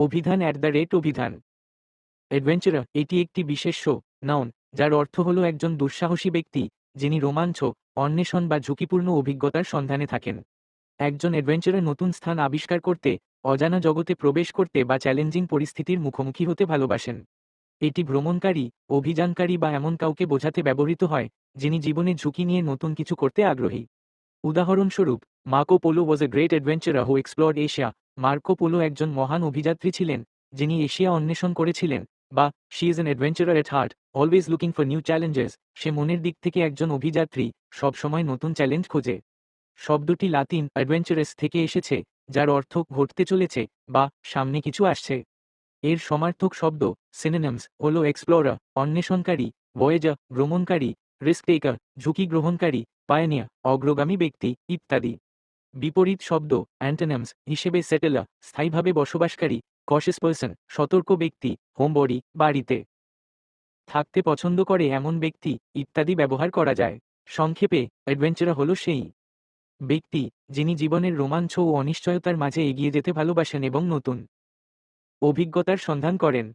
অভিধান at the rate অভিধান। Adventurer এটি একটি বিশেষ্য নাউন যার অর্থ হল একজন দুঃসাহসী ব্যক্তি, যিনি রোমাঞ্চ, অন্বেষণ বা ঝুঁকিপূর্ণ অভিজ্ঞতার সন্ধানে থাকেন। একজন অ্যাডভেঞ্চারার নতুন স্থান আবিষ্কার করতে, অজানা জগতে প্রবেশ করতে বা চ্যালেঞ্জিং পরিস্থিতির মুখোমুখি হতে ভালোবাসেন। এটি ভ্রমণকারী, অভিযানকারী বা এমন কাউকে বোঝাতে ব্যবহৃত হয়, যিনি জীবনে ঝুঁকি নিয়ে নতুন কিছু করতে আগ্রহী। উদাহরণস্বরূপ, Marco Polo was a great adventurer who explored Asia Marco Polo একজন মহান অভিযাত্রী ছিলেন, যিনি এশিয়া অন্বেষণ করেছিলেন, বা she is an adventurer at heart always looking for new challenges সে মনের দিক থেকে একজন অভিযাত্রী, সবসময় নতুন চ্যালেঞ্জ খোঁজে। শব্দটি লাতিন অ্যাডভেঞ্চারাস থেকে এসেছে, যার অর্থ ঘটতে চলেছে বা সামনে কিছু আসছে এর সমার্থক শব্দ সিনেনামস হল এক্সপ্লোরার অন্বেষণকারী ভয়েজার ভ্রমণকারী রিস্ক টেকার ঝুঁকি গ্রহণকারী পায়নিয়া অগ্রগামী ব্যক্তি, ইত্যাদি। বিপরীত শব্দ অ্যান্টেনামস হিসেবে সেটেলার স্থায়ীভাবে বসবাসকারী কশেস পার্সন সতর্ক ব্যক্তি হোমবডি বাড়িতে। থাকতে পছন্দ করে এমন ব্যক্তি, ইত্যাদি ব্যবহার করা যায়। সংক্ষেপে অ্যাডভেঞ্চারা হল সেই ব্যক্তি, যিনি জীবনের রোমাঞ্চ ও অনিশ্চয়তার মাঝে এগিয়ে যেতে ভালোবাসেন এবং নতুন অভিজ্ঞতার সন্ধান করেন।